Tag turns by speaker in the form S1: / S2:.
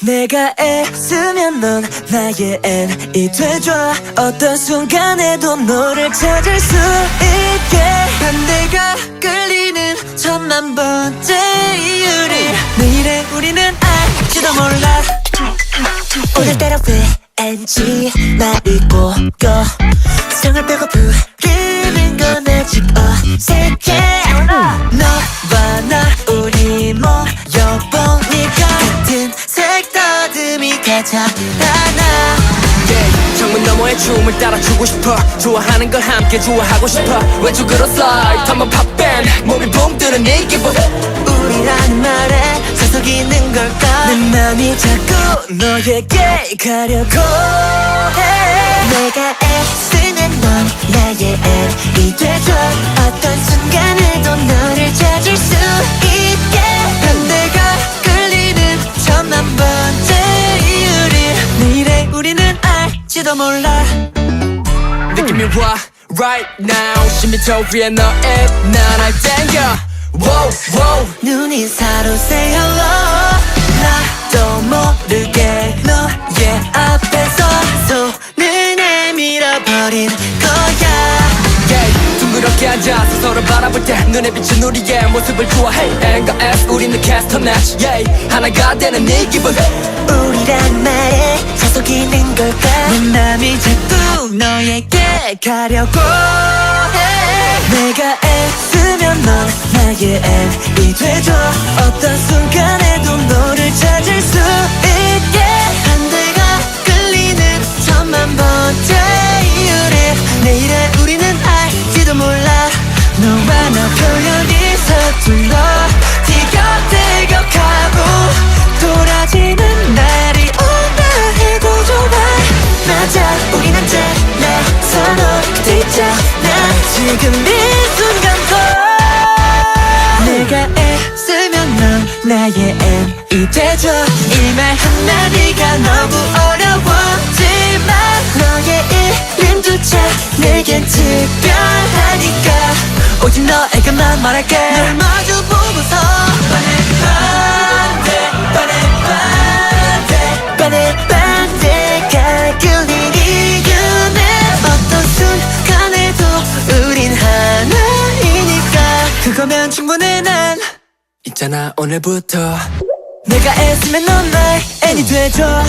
S1: 내가 애쓰면 넌 나의 N이 돼줘. 어떤 순간에도 너를 찾을 수 있게. 반대가 끌리는 천만 번째 이유를 내일의 우리는 알지도 몰라. 오늘 따라 왠지 말이 꼬여 하나.
S2: yeah, 창문 너머의 춤을 따라 추고 싶어. 좋아하는 걸 함께 좋아하고 싶어. 왼쪽으로 슬라이드 한번 팝밴. 몸이 붕 뜨는 이 기분.
S1: 우리라는 말에 서석 있는 걸까? 내 맘이 자꾸 너에게 가려고 해. 내가 애쓰는 넌 나의 N이 돼줘 알지도 몰라.
S2: 느낌이 와 right now. 10m 위에 너의 나날 땡겨. Wow wow
S1: 눈이 사로 say hello 나도 모르게 너의 앞에서 손을 내밀어 버린 거야.
S2: Yeah, 둥그렇게 앉아서 서로 바라볼 때 눈에 비친 우리의 모습을 좋아해. N과 S 우리는 캐스터 매치 yeah, 하나가 되는 이 기분.
S1: 우리란 말에 있는 걸까? 내 맘이 자꾸 너에게 가려고 해. 내가 애쓰면 넌 나의 N이 돼줘 어떤 순간에 넌 나의 N이 돼줘 이 말 한마디가 너무 어려웠지만 너의 이름조차 내겐 특별하니까 오직 너에게만 말할게. 널 마주 보고서 반해 반대 반해 반대 반해 반대가 끌린 이유는 어떤 순간에도 우린 하나이니까. 그거면 충분해 난
S2: 있잖아 오늘부터.
S1: 내가 애쓰면 넌 나의 애니 돼줘